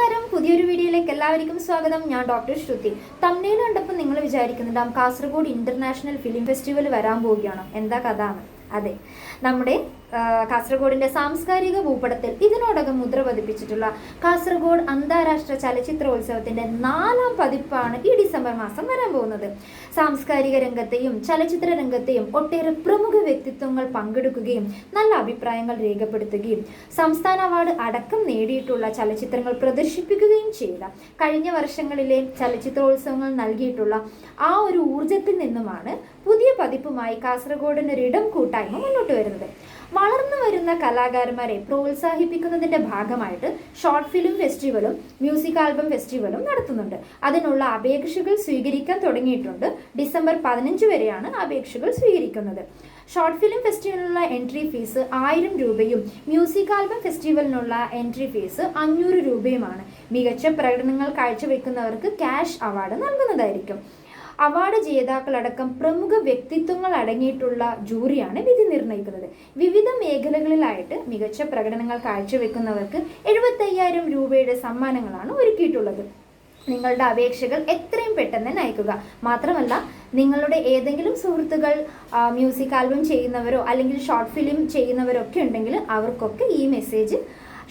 നമസ്കാരം. പുതിയൊരു വീഡിയോയിലേക്ക് എല്ലാവർക്കും സ്വാഗതം. ഞാൻ ഡോക്ടർ ശ്രുതി. തമ്മിൽ കണ്ടപ്പോൾ നിങ്ങൾ വിചാരിക്കുന്നുണ്ടാവും കാസർഗോഡ് ഇന്റർനാഷണൽ ഫിലിം ഫെസ്റ്റിവൽ വരാൻ പോവുകയാണ്. എന്താ കഥ? അതെ. നമ്മുടെ കാസർഗോഡിന്റെ സാംസ്കാരിക ഭൂപടത്തിൽ ഇതിനോടകം മുദ്ര പതിപ്പിച്ചിട്ടുള്ള കാസർഗോഡ് അന്താരാഷ്ട്ര ചലച്ചിത്രോത്സവത്തിന്റെ നാലാം പതിപ്പാണ് ഈ ഡിസംബർ മാസം വരാൻ പോകുന്നത്. സാംസ്കാരിക രംഗത്തെയും ചലച്ചിത്ര രംഗത്തെയും ഒട്ടേറെ പ്രമുഖ വ്യക്തിത്വങ്ങൾ പങ്കെടുക്കുകയും നല്ല അഭിപ്രായങ്ങൾ രേഖപ്പെടുത്തുകയും സംസ്ഥാന അവാർഡ് അടക്കം നേടിയിട്ടുള്ള ചലച്ചിത്രങ്ങൾ പ്രദർശിപ്പിക്കുകയും ചെയ്ത കഴിഞ്ഞ വർഷങ്ങളിലെ ചലച്ചിത്രോത്സവങ്ങൾ നൽകിയിട്ടുള്ള ആ ഒരു ഊർജത്തിൽ നിന്നുമാണ് പുതിയ പതിപ്പുമായി കാസർഗോഡിന് ഒരു ഇടം കൂട്ടായ്മ മുന്നോട്ട് വരുന്നത്. വളർന്നു വരുന്ന കലാകാരന്മാരെ പ്രോത്സാഹിപ്പിക്കുന്നതിന്റെ ഭാഗമായിട്ട് ഷോർട്ട് ഫിലിം ഫെസ്റ്റിവലും മ്യൂസിക് ആൽബം ഫെസ്റ്റിവലും നടത്തുന്നുണ്ട്. അതിനുള്ള അപേക്ഷകൾ സ്വീകരിക്കാൻ തുടങ്ങിയിട്ടുണ്ട്. ഡിസംബർ പതിനഞ്ച് വരെയാണ് അപേക്ഷകൾ സ്വീകരിക്കുന്നത്. ഷോർട്ട് ഫിലിം ഫെസ്റ്റിവലിനുള്ള എൻട്രി ഫീസ് ആയിരം രൂപയും മ്യൂസിക് ആൽബം ഫെസ്റ്റിവലിനുള്ള എൻട്രി ഫീസ് അഞ്ഞൂറ് രൂപയുമാണ്. മികച്ച പ്രകടനങ്ങൾ കാഴ്ചവെക്കുന്നവർക്ക് ക്യാഷ് അവാർഡ് നൽകുന്നതായിരിക്കും. അവാർഡ് ജേതാക്കളടക്കം പ്രമുഖ വ്യക്തിത്വങ്ങൾ അടങ്ങിയിട്ടുള്ള ജൂറിയാണ് വിധി നിർണയിക്കുന്നത് വിവിധ മേഖലകളിലായിട്ട് മികച്ച പ്രകടനങ്ങൾ കാഴ്ചവെക്കുന്നവർക്ക് എഴുപത്തയ്യായിരം രൂപയുടെ സമ്മാനങ്ങളാണ് ഒരുക്കിയിട്ടുള്ളത്. നിങ്ങളുടെ അപേക്ഷകൾ എത്രയും പെട്ടെന്ന് തന്നെ അയക്കുക മാത്രമല്ല നിങ്ങളുടെ ഏതെങ്കിലും സുഹൃത്തുക്കൾ മ്യൂസിക് ആൽബം ചെയ്യുന്നവരോ അല്ലെങ്കിൽ ഷോർട്ട് ഫിലിം ചെയ്യുന്നവരോ ഒക്കെ ഉണ്ടെങ്കിൽ അവർക്കൊക്കെ ഈ മെസ്സേജ്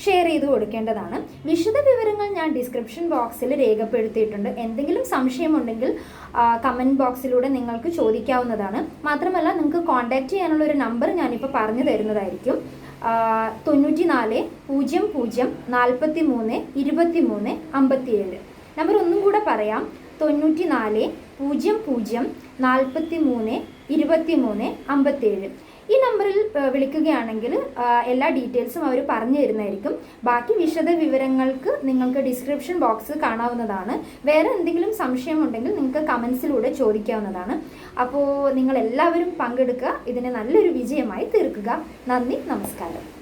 ഷെയർ ചെയ്ത് കൊടുക്കേണ്ടതാണ്. വിശദ വിവരങ്ങൾ ഞാൻ ഡിസ്ക്രിപ്ഷൻ ബോക്സിൽ രേഖപ്പെടുത്തിയിട്ടുണ്ട്. എന്തെങ്കിലും സംശയമുണ്ടെങ്കിൽ കമന്റ് ബോക്സിലൂടെ നിങ്ങൾക്ക് ചോദിക്കാവുന്നതാണ്. മാത്രമല്ല നിങ്ങൾക്ക് കോൺടാക്റ്റ് ചെയ്യാനുള്ള ഒരു നമ്പർ ഞാനിപ്പോൾ പറഞ്ഞു തരുന്നതായിരിക്കും. തൊണ്ണൂറ്റി നാല് പൂജ്യം പൂജ്യം നാൽപ്പത്തി മൂന്ന് ഇരുപത്തി മൂന്ന് അമ്പത്തിയേഴ്. നമ്പർ ഒന്നും കൂടെ പറയാം. തൊണ്ണൂറ്റി നാല് പൂജ്യം പൂജ്യം നാൽപ്പത്തി മൂന്ന് ഇരുപത്തി മൂന്ന് അമ്പത്തിയേഴ്. ഈ നമ്പറിൽ വിളിക്കുകയാണെങ്കിൽ എല്ലാ ഡീറ്റെയിൽസും അവർ പറഞ്ഞു തരുന്നതായിരിക്കും. ബാക്കി വിശദ വിവരങ്ങൾക്ക് നിങ്ങൾക്ക് ഡിസ്ക്രിപ്ഷൻ ബോക്സ് കാണാവുന്നതാണ്. വേറെ എന്തെങ്കിലും സംശയമുണ്ടെങ്കിൽ നിങ്ങൾക്ക് കമൻസിലൂടെ ചോദിക്കാവുന്നതാണ്. അപ്പോൾ നിങ്ങൾ എല്ലാവരും പങ്കെടുക്കുക ഇതിനെ നല്ലൊരു വിജയമായി തീർക്കുക. നന്ദി നമസ്കാരം.